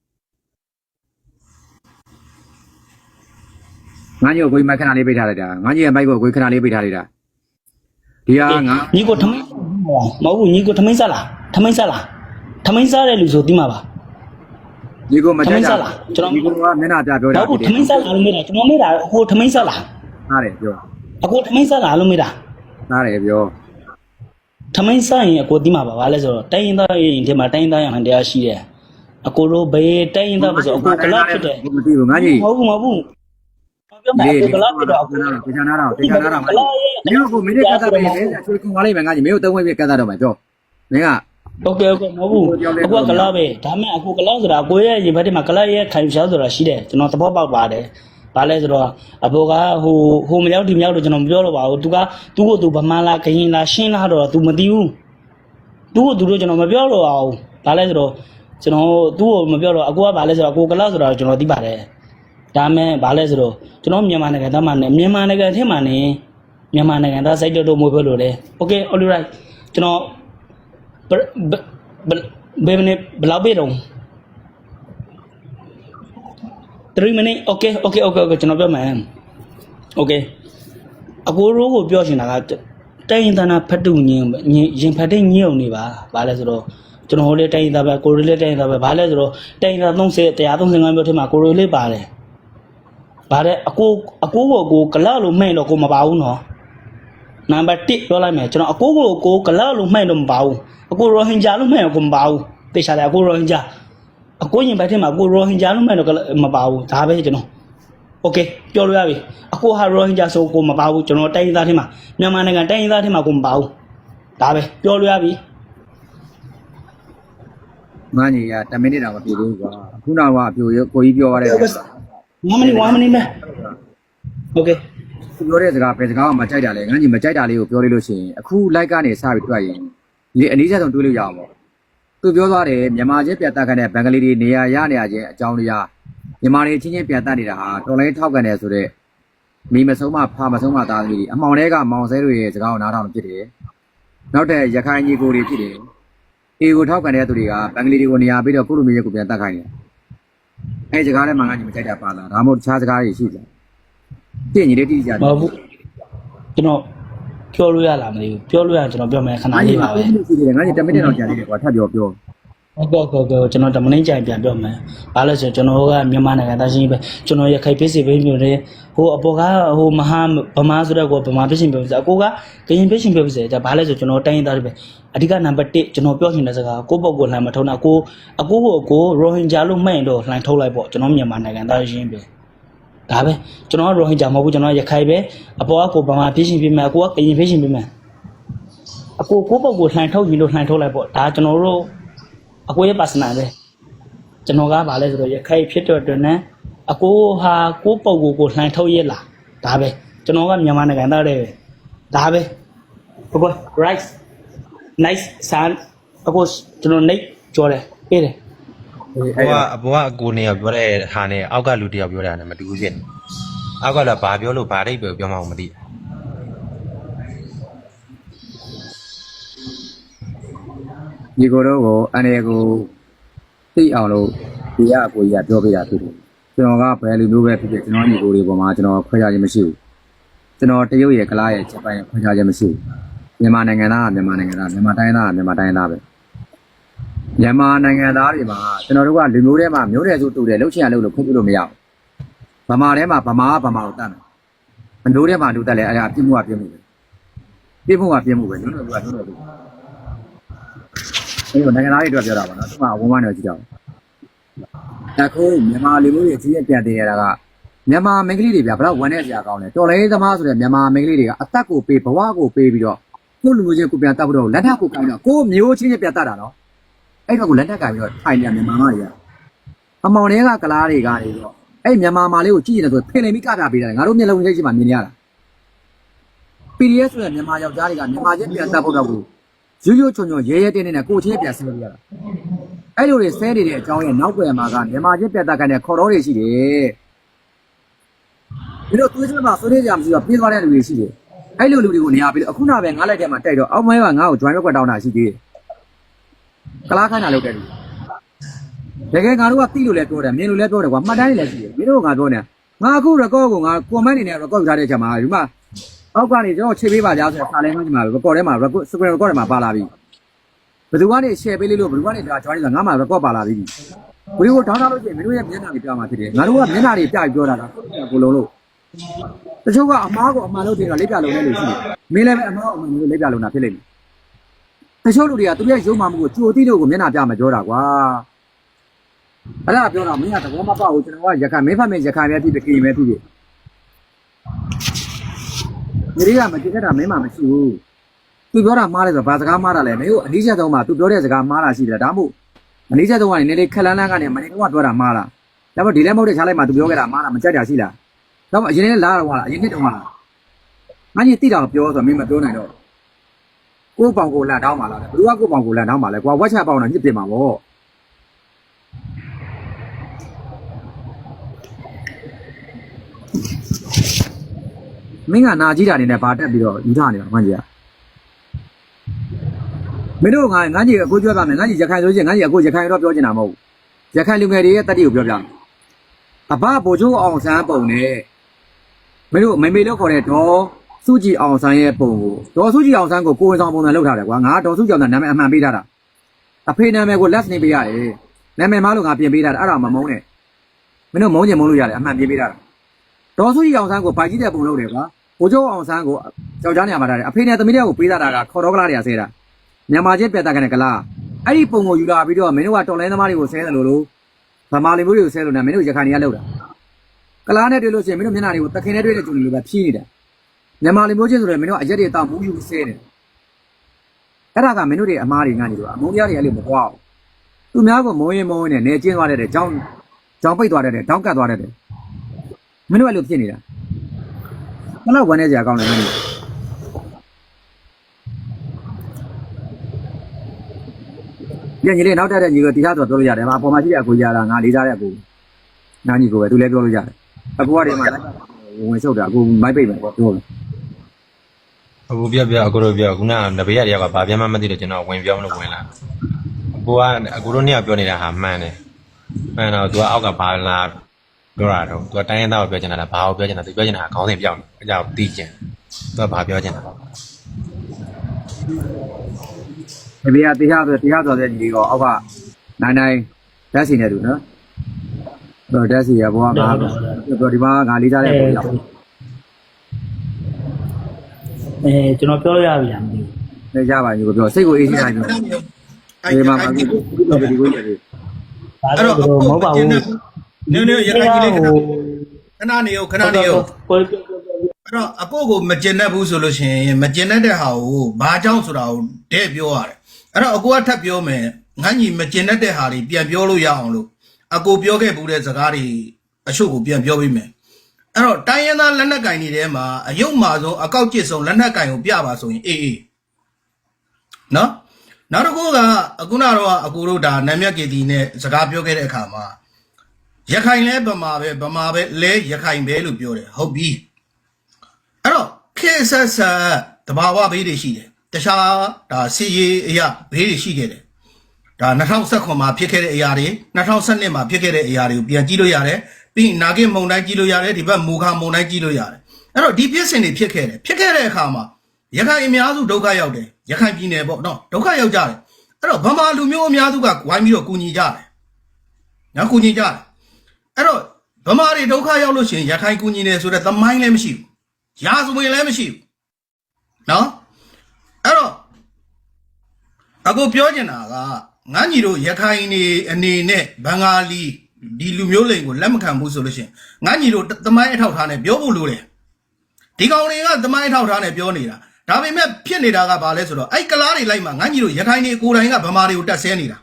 [SPEAKER 4] ငါကြီးကိုကိုမိုက်ခဏလေးပိတ်ထားလိုက်တာငါကြီးရဲ့မိုက်ကိုကိုခဏလေးပိတ်ထားလိုက်တာဒီဟာငါ
[SPEAKER 8] ညီကိုထမင်းမဟုတ်ဘူးညီကိုထမင်းစားလားထမင်းစားလားထမင်းစားတဲ့လူဆိုသိမှာပါ
[SPEAKER 4] ဒီကိုမကြိုက်
[SPEAKER 8] ထမင်းစားလားကျွန်တော်
[SPEAKER 4] ဒီကိုကမျက်နှာပြပြော
[SPEAKER 8] မ
[SPEAKER 4] တာ
[SPEAKER 8] ဟုတ်ဘူးထမင်းစားလားလို့မေးတာကျွန်တော်မေးတာဟိုထမင်းစားလား
[SPEAKER 4] နားတယ်ပြော
[SPEAKER 8] အကိုထမင်းစားလားလို့မေးတာ
[SPEAKER 4] နားတယ်ပြော
[SPEAKER 8] ထမင်းစားရင်အကိုသိမှာပါဘာလဲဆိုတော့တိုင်းရင်သားရင်ဒီမှာတိုင်းရင်သားရဟန်တရားရှိတယ်အကိုတို့ဘယ်တိုင်းရင်သားပါဆိုအကိုကလပ်ဖြစ်တယ်
[SPEAKER 4] မသိဘူးငါကြီး
[SPEAKER 8] မဟုတ်ဘူးမဟုတ်ဘူးလေကလာကတော့အခုနား
[SPEAKER 4] တော့ပြန်နားတော့ပြန်နားတော့မင်းကမင်းကကတ်တာပဲမင်းအချွေးကုန်ပါလိမ့်မယ်ငါကြီးမင်းကိုသုံးဝဲပြကတ်တာတော့မယ်ပြောမင်းက
[SPEAKER 8] ဟုတ်ကဲ့ဟုတ်ကဲ့မဟုတ်ဘူးအခုကကလာပဲဒါမဲ့အခုကလာဆိုတာကိုရဲ့ရေဘက်ထဲမှာကလာရဲ့ခံယူရှားဆိုတာရှိတယ်ကျွန်တော်သဘောပေါက်ပါတယ် ဘာလဲဆိုတော့အဘောကဟိုဟိုမရောက်ဒီမရောက်တော့ကျွန်တော်မပြောတော့ပါဘူးသူကသူ့ကိုသူဗမာလားခရင်လားရှင်းလားတော့ तू မသိဘူးသူ့ကိုသူတို့ကျွန်တော်မပြောတော့အောင်ဘာလဲဆိုတော့ကျွန်တော်သူ့ကိုမပြောတော့အကိုကဘာလဲဆိုတော့အကိုကလပ်ဆိုတာကျွန်တော်သိပါတယ်ဒါမဲ့ဘာလဲဆိုတော့ကျွန်တော်မြန်မာနိုင်ငံသားမှနဲ့မြန်မာနိုင်ငံထဲမှာနေမြန်မာနိုင်ငံသားစိုက်တော့တော့မွေးဖို့လို့လေโอเค all right ကျွန်တော် ဘဘဘယ်မနေဘယ်လောက်ပေးတော့ 3 minute okay okay okay okay ကျွန်တော်ပြောမယ် okay အကိုရိုးကိုပြောရှင်တာကတိုင်းရင်တနာဖတ်တူညင်ရင်ဖတ်တဲ့ညင်ုံနေပါဘာလဲဆိုတော့ကျွန်တော်လည်းတိုင်းရင်သားပဲကိုရိုးလည်းတိုင်းရင်သားပဲဘာလဲဆိုတော့တိုင်းရင်သား30 135မျိုးထဲမှာကိုရိုးလေးပါတယ်ဗါတဲ့အကိုအကိုကိုကိုကလောက်လို့မှိန်တော့ကိုမပါဘူးနော်နံပါတ်1ပြောလိုက်မယ်ကျွန်တော်အကိုကိုကိုကလောက်လို့မှန်တော့မပါဘူးအကိုရောဟင်ဂျာလို့မှန်တော့ကိုမပါဘူးတေချာတယ်အကိုရောဟင်ဂျာ အကိုရင်ဘက်ထဲမှာအကိုရောဟင်ဂျာလို့မှန်တော့မပါဘူးဒါပဲကျွန်တော်โอเคပြောလို့ရပြီအကိုဟာရောဟင်ဂျာဆိုကိုမပါဘူးကျွန်တော်တိုင်းရင်းသားထဲမှာမြန်မာနိုင်ငံတိုင်းရင်းသားထဲမှာကိုမပါဘူးဒါပဲပြောလို့ရပြီ
[SPEAKER 4] ငါကြီးက10မိနစ်တော့မပြည့်ဘူးကွာခုနကအပြိုကိုကြီးပြောရတဲ့
[SPEAKER 8] 1 minute 1 minute ပဲโอเค
[SPEAKER 4] ပြောတဲ့စကားပဲစကားကမကြိုက်တာလေငါကြီးမကြိုက်တာလေးကိုပြောလိုက်လို့ရှိရင်အခု like ကနေစပြီးတွေ့ရင်ဒီအနည်းဆက်ဆုံးတွေးလို့ရအောင်ပေါ့ သူပြောသွားတယ်မြန်မာချင်းပြတ်တက်ခဲ့တဲ့ဘင်္ဂလီတွေနေရာရနေရချင်းအကြောင်းတရားမြန်မာတွေချင်းချင်းပြတ်တက်နေတာဟာတော်လိုင်းထောက်ကန်တယ်ဆိုတော့မိမဆုံးမဖာမဆုံးမသားသမီးတွေအမှောင်တွေကမောင်ဆဲတွေရဲ့စကားကိုနားထောင်ဖြစ်တယ်နောက်တဲ့ရခိုင်ညီကိုတွေဖြစ်တယ်အေကိုထောက်ကန်တဲ့သူတွေကဘင်္ဂလီတွေကိုနေရာပြီးတော့ကုလူမျိုးရဲ့ကိုပြန်တက်ခိုင်းတယ်အဲစကားထဲမှာငါကြီးမကြိုက်တာပါလားဒါမှမဟုတ်တခြားစကားတွေရှိတယ်ပြည့်ညီလေးတိတိကျကျ
[SPEAKER 8] မဟုတ်ဘူးကျွန်တော် ပြောလို့ရလားမသိဘူးပြောလို့ရရင်ကျွန်တော်ပြောမယ်ခဏ
[SPEAKER 4] ငါကြီး
[SPEAKER 8] လေး
[SPEAKER 4] ပါ
[SPEAKER 8] ပါ
[SPEAKER 4] ပဲ
[SPEAKER 8] ပဲ
[SPEAKER 4] ရှိသေးတယ်ငါကြီး10မိနစ်တော့ကြာသေးတယ်ကွာထပ်ပြောပြော
[SPEAKER 8] ဟုတ်ကဲ့ဟုတ်ကဲ့ကျွန်တော်တမင်းကြိုင်ပြန်ပြောမယ်။ဘာလို့ဆိုကျွန်တော်ကမြန်မာနိုင်ငံသားချင်းပဲကျွန်တော်ရခိုင်ပြည်စီပဲမျိုးတယ်ဟိုအပေါ်ကဟိုမဟာဗမာဆိုတော့ကိုဗမာပြည်ရှင်ပြောပြစအကိုကကရင်ပြည်ရှင်ပြောပြစဒါဘာလဲဆိုကျွန်တော်တိုင်းရင်းသားတွေပဲအဓိကနံပါတ်1ကျွန်တော်ပြောချင်တဲ့စကားကိုပေါ့ကိုလှမ်းမထုံးတာကိုအကိုကိုကိုရိုဟင်ဂျာလို့မှတ်ရင်တော့လှမ်းထုတ်လိုက်ပေါ့ကျွန်တော်မြန်မာနိုင်ငံသားချင်းပဲ ဒါပဲကျွန်တော်ကရိုဟင်ဂျာမဟုတ်ဘူးကျွန်တော်ရခိုင်ပဲအပေါ်ကကိုဗမာပြည်ရှင်ပြည်မယ်အကိုကကရင်ပြည်ရှင်ပြည်မယ်အကိုကိုပေါ့ကိုလှမ်းထုတ်ရင်လို့လှမ်းထုတ်လိုက်ပေါ့ဒါကျွန်တော်တို့အကိုရဲ့ personal ပဲကျွန်တော်ကဗာလဲဆိုတော့ရခိုင်ဖြစ်တဲ့အတွက်နဲ့အကိုဟာကိုပုံကိုကိုလှန်ထုတ်ရလားဒါပဲကျွန်တော်ကမြန်မာနိုင်ငံသားတွေပဲဒါပဲဘဘ right nice sun အကိုကျွန်တော်နေကြော်တယ်ပေးတယ်
[SPEAKER 9] ဘွားအဘွားအကိုနေရပြောတဲ့ဟာနဲ့အောက်ကလူတယောက်ပြောတာနဲ့မတူဘူးဖြစ်နေအောက်ကလည်းဘာပြောလို့ဘာအိပ်ပဲပြောမှမသိ
[SPEAKER 4] ညီကိုတော့ကိုအနေကိုသိအောင်လို့ဒီရအကိုကြီးကပြောပြတာဖြစ်တယ်ကျွန်တော်ကဘယ်လိုမျိုးပဲဖြစ်ဖြစ်ကျွန်တော်ညီကိုတွေပေါ်မှာကျွန်တော်ခွဲခြားခြင်းမရှိဘူးကျွန်တော်တရုတ်ရဲ့ကလားရဲ့ဂျပန်ရဲ့ခွဲခြားခြင်းမရှိဘူးမြန်မာနိုင်ငံသားကမြန်မာနိုင်ငံသားမြန်မာတိုင်းသားကမြန်မာတိုင်းသားပဲ မြန်မာနိုင်ငံသားတွေမှာကျွန်တော်တို့ကလူမျိုးထဲမှာမျိုးတယ်ဆိုတူတယ်လှုပ်ချင်ရလို့လို့ခွင့်ပြုလို့မရဘူးဗမာထဲမှာဗမာကဗမာကိုတတ်တယ်မလို့ထဲမှာလူတက်လဲအဲ့ဒါပြစ်မှုကပြစ်မှုပဲပြစ်မှုကပြစ်မှုပဲကျွန်တော်တို့ကကျွန်တော်တို့အဲ့တော့နိုင်ငံသားတွေအတွက်ပြောတာပါနော်သူကအဝန်းဝန်းနေကြည့်ကြအောင်အခုမြန်မာလူမျိုးတွေအကြီးအကျယ်တင်ရတာကမြန်မာမိန်းကလေးတွေဗျာဘယ်တော့ဝမ်းနေစရာကောင်းလဲတော်လေးသမားဆိုတဲ့မြန်မာမိန်းကလေးတွေကအသက်ကိုပေးဘဝကိုပေးပြီးတော့ကိုယ့်လူမျိုးချင်းကိုပြန်တတ်ဖို့တော့လက်ထပ်ကိုကိုင်းတော့ကိုယ့်မျိုးချင်းချင်းပြန်တတ်တာနော် အဲ့တော့ကိုလက်ထပ်ကိုင်းပြီးတော့ထိုင်နေမြန်မာမတွေကအမောင်တွေကကလားတွေကနေပြီးတော့အဲ့မြန်မာမာလေးကိုကြည့်နေတယ်ဆိုဖင်နေပြီးကတာပေးတယ်ငါတို့မျက်လုံးချင်းချင်းမှမြင်နေရတာ PDF ဆိုတဲ့မြန်မာယောက်ျားတွေကမြန်မာချင်းပြန်တတ်ဖို့တော့ကိုရိုးရိုးချွန်ချွန်ရဲရဲတင်းတင်းနဲ့ကိုချင်းပြန်ဆင်းလို့ရတာအဲ့လိုတွေဆဲနေတဲ့အကြောင်းရဲ့နောက်ွယ်မှာကမြန်မာချင်းပြတ်တက်ကန်တဲ့ခေါ်တော်တွေရှိတယ်ဒီလိုသွေးချင်းမှာဆွေးနွေးကြမှာမရှိတော့ပြေးသွားတဲ့လူတွေရှိတယ်အဲ့လိုလူတွေကိုနေရာပြီးတော့အခုနပဲငါးလိုက်တဲ့မှာတိုက်တော့အောက်မိုင်းကငါ့ကို join ရက်ွက်တောင်းတာရှိသေးတယ် ကလားခိုင်းတာလုပ်တဲ့လူတကယ်ငါတို့ကသိလို့လည်းပြောတယ်မြင်လို့လည်းပြောတယ်ကွာမှတ်တမ်းတွေလည်းရှိတယ်မင်းတို့ကငါပြောနေငါအခု record ကိုငါ comment နေနဲ့ record ယူထားတဲ့အချိန်မှာဒီမှာအောက်ကနေကျွန်တော်ချိန်ပေးပါကြားဆိုစာလဲမှဒီမှာ record ထဲမှာ record screen record ထဲမှာပါလာပြီဘယ်သူကနေ share ပေးလေးလို့ဘယ်သူကနေဒါ join ဆိုတာငါမှ record ပါလာပြီဘယ်ကိုထောင်းထားလို့ရှိရင်မင်းတို့ရဲ့မျက်နှာတွေပြမှာဖြစ်တယ်ငါတို့ကမျက်နှာတွေပြပြီးပြောတာလားကိုလုံးလို့တချို့ကအမားကိုအမှန်လို့တင်တာလက်ပြလုံးနဲ့လို့ရှိတယ်မင်းလည်းပဲအမားကိုအမှန်လို့လက်ပြလုံးတာဖြစ်လိမ့်မယ် တချို့လူတွေကသူရဲ့ရုံမှမှုကိုကြိုတိလို့ကိုမျက်နှာပြမပြောတာကွာအဲ့ဒါပြောတာမင်းကသဘောမပေါက်ဘူးကျွန်တော်ကရခိုင်မင်းဖတ်မင်းရခိုင်ပဲဖြစ်ဖြစ်ကြင်ပဲဖြစ်ဖြစ်ဒီတွေကမကြည့်တတ်တာမင်းမှမရှိဘူးသူပြောတာမှားတယ်ဆိုတော့ဘာစကားမှားတာလဲမင်းတို့အနည်းချက်သုံးမှာသူပြောတဲ့စကားမှားတာရှိတယ်ဒါမှမဟုတ်အနည်းချက်သုံးကနေနည်းနည်းခက်လန်းလန်းကနေမင်းတို့ကပြောတာမှားလားဒါပေမဲ့ဒီလဲမဟုတ်တဲ့ခြားလိုက်မှာသူပြောခဲ့တာမှားတာမကြိုက်တာရှိလားဒါမှအရင်ကလာတော့ဟာလားအရင်နှစ်တုန်းကလားငါကြီးတိတာကိုပြောဆိုတော့မင်းမပြောနိုင်တော့ ကိုယ့်ပေါင်ကိုလန့်တောင်းပါလားဘယ်သူကကိုယ့်ပေါင်ကိုလန့်တောင်းပါလဲကွာဝက်ချက်ပေါင်တာညစ်ပြင်ပါဗောမင်းကနာကြီးတာနေနဲ့ဗာတက်ပြီးတော့ယူထားနေတာမှန်ကြီးอ่ะမင်းတို့ငါငါကြီးအကိုပြောပြမယ်ငါကြီးရခိုင်ဆိုရင်ငါကြီးအကိုရခိုင်တော့ပြောချင်တာမဟုတ်ဘူးရခိုင်လူငယ်တွေရဲ့တတိကိုပြောပြမယ်အဘဗိုလ်ချုပ်အောင်ဆန်းပုံနဲ့မင်းတို့မေမေလို့ခေါ်တဲ့ဒေါ် စုကြည်အောင်ဆန်းရဲ့ပုံကိုဒေါ်စုကြည်အောင်ဆန်းကိုကိုဝင်ဆောင်ပုံနဲ့လုပ်ထားတယ်ကွာငါဒေါ်စုကြည်အောင်ဆန်းနာမည်အမှန်ပေးထားတာအဖေနာမည်ကိုလက်စနေပေးရတယ်နာမည်မလို့ငါပြင်ပေးထားတာအဲ့ဒါမမုန်းနဲ့မင်းတို့မုန်းချင်မုန်းလို့ရတယ်အမှန်ပြင်ပေးထားတာဒေါ်စုကြည်အောင်ဆန်းကိုဗိုက်ကြီးတဲ့ပုံလုပ်တယ်ကွာဗိုလ်ချုပ်အောင်ဆန်းကိုကြောက်ကြားနေရမှာထားတယ်အဖေနဲ့သမီးတွေကိုပေးထားတာကခေါ်တော့ကလားတွေကဆဲတာမြန်မာချင်းပြတ်တတ်ကနေကလားအဲ့ဒီပုံကိုယူလာပြီးတော့မင်းတို့ကတော်လိုင်းသမားတွေကိုဆဲတယ်လို့လို့ဗမာလူမျိုးတွေကိုဆဲလို့နဲ့မင်းတို့ရခိုင်တွေကလောက်တာကလားနဲ့တွေ့လို့ရှိရင်မင်းတို့မျက်နှာတွေကိုတခင်နဲ့တွေ့တဲ့ကျုံတွေလိုပဲဖြီးနေတာ မြန်မာလူမျိုးချင်းဆိုတော့မင်းတို့အရက်တွေတောက်မူးယူဆဲတယ်အဲ့ဒါကမင်းတို့တွေအမားတွေငါနေလို့အမုန်းတရားတွေအဲ့လိုမပွားဘူးသူများကမုန်းရင်မုန်းရင်နဲ့နေကျင်းသွားတဲ့တဲ့ကြောင်းကြောင်းပိတ်သွားတဲ့တဲ့တောင်းကတ်သွားတဲ့တဲ့မင်းတို့အဲ့လိုဖြစ်နေတာဘယ်တော့ဝန်နေကြကောင်းလဲမင်းတို့ညညီလေးနောက်တက်တဲ့ညီကိုတရားဆိုပြောလို့ရတယ်။အပေါ်မှာရှိတဲ့အကူကြီးကငါလေးစားတဲ့အကူ။နာညီကိုပဲသူလည်းပြောလို့ရတယ်။အကူကတည်းကဝင်ရှုပ်တာအကူမိုက်ပိတ်မယ်ပေါ့ပြောလို့
[SPEAKER 9] အခုပြပြအခုတို့ပြခုနကနဘေးရတယောက်ကဘာပြန်မှမသိလို့ကျွန်တော်ဝင်ပြောမလို့ဝင်လာအခုကအခုတို့နှစ်ယောက်ပြောနေတာဟာမှန်တယ်မှန်တော့ तू ကအောက်ကဘာလာပြောတာတော့ तू ကတိုင်းရင်းသားကိုပြောချင်တာလားဘာကိုပြောချင်တာ तू ပြောချင်တာခေါင်းစဉ်ပြောင်းတယ်အကြောင်းသိချင် तू ကဘာပြောချင်တာ
[SPEAKER 4] ။ဒီဘေးကတရားဆိုတရားဆိုတဲ့ညီကိုအောက်ကနိုင်နိုင်ဓာတ်စီနေတူနော်။တော့ဓာတ်စီရဘောကငါပြောဒီမှာငါလေးစားတဲ့ပုံရောက်
[SPEAKER 8] အဲကျွန်တော်ပြောရပြီလားမသိဘူး။
[SPEAKER 4] နေကြပါညီကိုပြောစိတ်ကိုအေးစီတိုင်းပြော။ဒီမှာမှာဒီလိုဒီကိုရတယ်
[SPEAKER 8] ဒါတော့မဟုတ်ပါဘူး
[SPEAKER 7] နည်းနည်းရခိုင်ကြီးလေးခဏခဏနေရောခဏနေရော
[SPEAKER 8] ကို
[SPEAKER 7] အဲ့တော့အကိုကိုမကျင်တတ်ဘူးဆိုလို့ရှိရင်မကျင်တတ်တဲ့ဟာကိုဘာကြောင့်ဆိုတာကိုတဲ့ပြောရတယ်အဲ့တော့အကိုကထပ်ပြောမယ်ငါညီမကျင်တတ်တဲ့ဟာတွေပြန်ပြောလို့ရအောင်လို့အကိုပြောခဲ့ဘူးတဲ့စကားတွေအချို့ကိုပြန်ပြောပေးမယ် အဲ့တော့တိုင်းရင်းသားလက်နက်ကင်တွေထဲမှာအယုတ်မာဆုံးအကောက်ကျစ်ဆုံးလက်နက်ကင်ကိုပြပါဆိုရင်အေးအေးနော်နောက်တစ်ခုကအခုနတော့အကိုတို့ဒါနာမြတ်ကေတီနဲ့စကားပြောခဲ့တဲ့အခါမှာရခိုင်လဲဗမာပဲဗမာပဲလဲရခိုင်ပဲလို့ပြောတယ်ဟုတ်ပြီအဲ့တော့ခေတ်ဆက်ဆက်တဘာဝဘေးတွေရှိတယ်တခြားဒါစီရေးအရာဘေးတွေရှိခဲ့တယ်ဒါ2019မှာဖြစ်ခဲ့တဲ့အရာတွေ2012မှာဖြစ်ခဲ့တဲ့အရာတွေကိုပြန်ကြည့်လို့ရတယ် ပြီးရင်နာဂစ်မုံတိုင်းကြည့်လို့ရတယ်ဒီဘက်မူခါမုံတိုင်းကြည့်လို့ရတယ်အဲ့တော့ဒီဖြစ်စဉ်တွေဖြစ်ခဲ့တယ်ဖြစ်ခဲ့တဲ့အခါမှာရခိုင်အများစုဒုက္ခရောက်တယ်ရခိုင်ပြည်နယ်ပေါ့နော်ဒုက္ခရောက်ကြတယ်အဲ့တော့ဗမာလူမျိုးအများစုကဝိုင်းပြီးတော့ကူညီကြတယ်နော်ကူညီကြတယ်အဲ့တော့ဗမာတွေဒုက္ခရောက်လို့ရှိရင်ရခိုင်ကူညီတယ်ဆိုတဲ့သမိုင်းလည်းမရှိဘူးရာဇဝင်လည်းမရှိဘူးနော်အဲ့တော့အခုပြောချင်တာကငန်းကြီးတို့ရခိုင်နေအနေနဲ့ဘင်္ဂါလီ ဒီလူမျိုးလိန်ကိုလက်မခံဘူးဆိုလို့ရှိရင်ငန်းကြီးတို့တမိုင်းအထောက်ထားနဲ့ပြောဖို့လိုတယ်ဒီကောင်တွေကတမိုင်းအထောက်ထားနဲ့ပြောနေတာဒါပေမဲ့ဖြစ်နေတာကဘာလဲဆိုတော့အဲ့ကလားတွေလိုက်မှာငန်းကြီးတို့ရခိုင်နေကိုယ်တိုင်ကဗမာတွေကိုတက်ဆဲနေတာ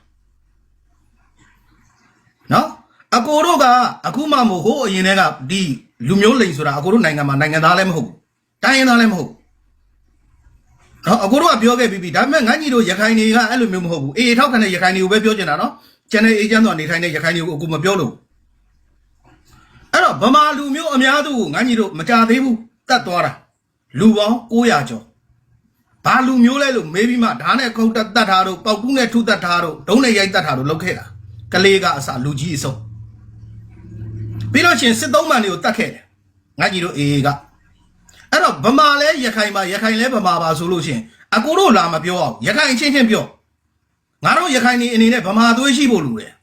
[SPEAKER 7] နော်အကိုတို့ကအခုမှမို့ဟိုးအရင်တည်းကဒီလူမျိုးလိန်ဆိုတာအကိုတို့နိုင်ငံမှာနိုင်ငံသားလည်းမဟုတ်ဘူးတိုင်းရင်းသားလည်းမဟုတ်ဘူးနော်အကိုတို့ကပြောခဲ့ပြီးပြီဒါပေမဲ့ငန်းကြီးတို့ရခိုင်တွေကအဲ့လိုမျိုးမဟုတ်ဘူးအေးထောက်ခံတဲ့ရခိုင်တွေကိုပဲပြောချင်တာနော် ကျန်တဲ့အေဂျင့်တော်နေထိုင်တဲ့ရခိုင်တွေကိုအကူမပြောလို့အဲ့တော့ဗမာလူမျိုးအများစုကိုငန်းကြီးတို့မကြသေးဘူးတတ်သွားတာလူပေါင်း900ကျော်ဘာလူမျိုးလဲလို့မေးပြီးမှဓာတ်နဲ့ခုတ်တတ်ထားတို့ပေါက်ကူးနဲ့ထုတတ်ထားတို့ဒုံးနဲ့ရိုက်တတ်ထားတို့လုပ်ခဲ့တာကလေးကအစလူကြီးအစုံပြီးလို့ရှိရင်စစ်သုံးမှန်တွေကိုတတ်ခဲ့တယ်ငါကြီးတို့အေးကအဲ့တော့ဗမာလဲရခိုင်ပါရခိုင်လဲဗမာပါဆိုလို့ရှရင်အကိုတို့လာမပြောအောင်ရခိုင်ချင်းချင်းပြော ငါတို့ရခိုင်နေအနေနဲ့ဗမာသွေးရှိဖို့လိုတယ်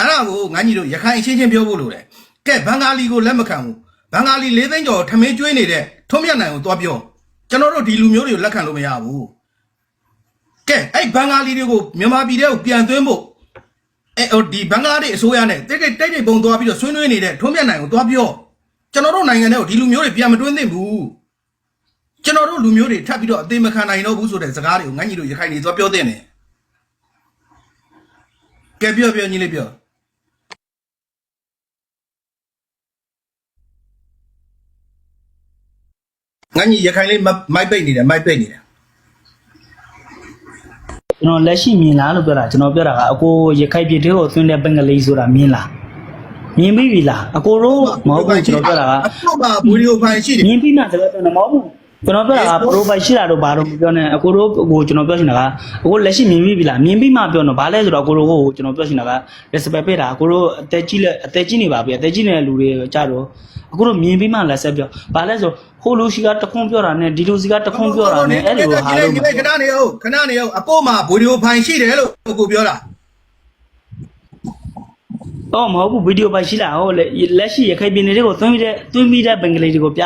[SPEAKER 7] အဲ့ဒါကိုငါညီတို့ရခိုင်ချင်းချင်းပြောဖို့လိုတယ်ကဲဘင်္ဂါလီကိုလက်မခံဘူးဘင်္ဂါလီ၄သိန်းကျော်ထမင်းကျွေးနေတဲ့ထွန်းမြတ်နိုင်ကိုသွားပြောကျွန်တော်တို့ဒီလူမျိုးတွေကိုလက်ခံလို့မရဘူးကဲအဲ့ဘင်္ဂါလီတွေကိုမြန်မာပြည်ထဲကိုပြန်သွင်းဖို့အဲဟိုဒီဘင်္ဂလားဒေ့ရှ်အစိုးရနဲ့တိတ်တိတ်တိတ်တိတ်ပုံသွားပြီးတော့ဆွေးနွေးနေတဲ့ထွန်းမြတ်နိုင်ကိုသွားပြောကျွန်တော်တို့နိုင်ငံထဲကိုဒီလူမျိုးတွေပြန်မတွင်းသင့်ဘူး ကျွန်တော်တို့လူမျိုးတွေထပ်ပြီးတော့အသေးမခံနိုင်တော့ဘူးဆိုတဲ့စကားတွေကိုငန်းကြီးတို့ရခိုင်တွေသွားပြောတဲ့နေကဲပြောပြောညီလေးပြောငန်းကြီးရခိုင်လေးမမိုက်ပိတ်နေတယ်မိုက်ပိတ်နေတယ်
[SPEAKER 8] ကျွန်တော်လက်ရှိမြင်လားလို့ပြောတာကျွန်တော်ပြောတာကအကိုရခိုင်ပြည်တွေကိုသွင်းတဲ့ဘင်္ဂလီဆိုတာမြင်လားမြင်ပြီပြီလားအကိုတို့မဟုတ်ဘူးကျွန်တော်ပြောတာက
[SPEAKER 7] အခုမှဗီဒီယိုဖိုင်ရှိတယ်
[SPEAKER 8] မြင်ပြီးမှဆိုတော့ကျွန်တော်မဟုတ်ဘူး ကျွန်တော်ပြောတာက provide ရှိတာတော့ဘာလို့မပြောနဲ့အကိုတို့ကိုကျွန်တော်ပြောချင်တာကအကိုလက်ရှိမြင်ပြီးပြီလားမြင်ပြီးမှပြောတော့ဘာလဲဆိုတော့အကိုတို့ကိုကျွန်တော်ပြောချင်တာက respect ပေးတာအကိုတို့အသက်ကြီးလက်အသက်ကြီးနေပါပြီအသက်ကြီးနေတဲ့လူတွေကြတော့အကိုတို့မြင်ပြီးမှလက်ဆက်ပြောဘာလဲဆိုဟိုလူရှိကတခွန်းပြောတာနဲ့ဒီလူစီကတခွန်းပြောတာနဲ့အဲ့လိုဟာလို့
[SPEAKER 7] ဒီခဏနေအောင်ခဏနေအောင်အကိုမှဗီဒီယိုဖိုင်ရှိတယ်လို့ကိုပြောတာ
[SPEAKER 8] တော့မဟုတ်ဘူးဗီဒီယိုပိုင်ရှိလားဟိုလက်ရှိရခိုင်ပြည်နယ်တွေကိုသွင်းပြီးတဲ့သွင်းပြီးတဲ့ဘင်္ဂလီတွေကိုပြ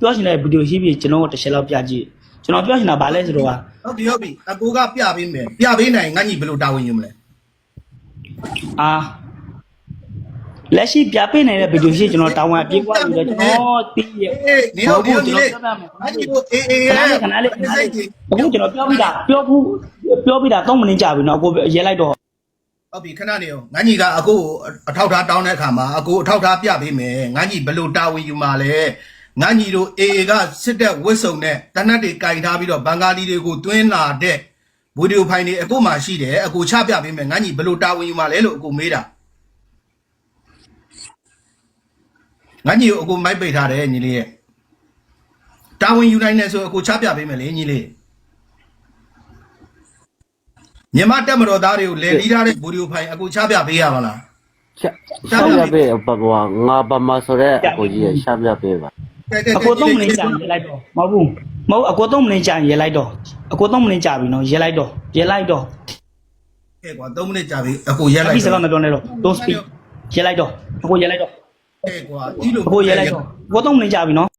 [SPEAKER 8] ပြောချင်တဲ့ဗီဒီယိုရှိပြီကျွန်တော်တစ်ချက်လောက်ပြကြည့်ကျွန်တော်ပြောချင်တာဘာလဲဆိုတော့
[SPEAKER 7] ဟုတ်ပြီဟုတ်ပြီအကိုကပြပေးမယ်ပြပေးနိုင်ငါညီဘယ်လိုတာဝန်ယူမလဲ
[SPEAKER 8] အာလက်ရှိပြပေးနေတဲ့ဗီဒီယိုရှိကျွန်တော်တောင်းဝါပြေးသွားပြီးတော့ကျွန်တော်တီးရ
[SPEAKER 7] အေးနေတော့ဒီလိုဒီလေးငါညီကိုအေးအေး
[SPEAKER 8] ခဏလေးခဏလေးခဏလေးအခုကျွန်တော်ပြောပြီးတာပြောဘူးပြောပြီးတာ3မိနစ်ကြာပြီနော်အခုရဲလိုက်တော့
[SPEAKER 7] ဟုတ်ပြီခဏနေအောင်ငါညီကအကိုအထောက်ထားတောင်းတဲ့အခါမှာအကိုအထောက်ထားပြပေးမယ်ငါညီဘယ်လိုတာဝန်ယူမှာလဲ ငါညီတို့အေအေကစစ်တဲ့ဝစ်စုံနဲ့တနတ်တွေကင်ထားပြီးတော့ဘင်္ဂါလီတွေကိုတွင်းလာတဲ့ဗီဒီယိုဖိုင်တွေအကိုမှရှိတယ်အကိုချပြပေးမယ်ငါညီဘယ်လိုတာဝန်ယူမှာလဲလို့အကိုမေးတာငါညီကိုအကိုမိုက်ပိတ်ထားတယ်ညီလေးရဲ့တာဝန်ယူနိုင်တယ်ဆိုအကိုချပြပေးမယ်လေညီလေးမြန်မာတက်မတော်သားတွေကိုလေလီးထားတဲ့ဗီဒီယိုဖိုင်အကိုချပြပေးရပါလား
[SPEAKER 6] ရှာပြပေးဘကွာငါဘာမဆိုတဲ့အကိုကြီးရှာပြပေးပါ
[SPEAKER 7] ကဲကဲ
[SPEAKER 8] အကို3မိနစ်ကြာရဲလိုက်တော့မဟုတ်ဘူးမဟုတ်အကို3မိနစ်ကြာရဲလိုက်တော့အကို3မိနစ်ကြာပြီနော်ရဲလိုက်တော့ရဲလိုက်တော့
[SPEAKER 7] ကဲကွာ3မိနစ်ကြာပြီအကိုရက်
[SPEAKER 8] အ
[SPEAKER 7] လိုက်
[SPEAKER 8] ပြီးစကားမပြောနဲ့တော့ don't speak ရဲလိုက်တော့အကိုရဲလိုက်တော့
[SPEAKER 7] ကဲကွာဒီလို
[SPEAKER 8] အကိုရဲလိုက်တော့အကို3မိနစ်ကြာပြီနော်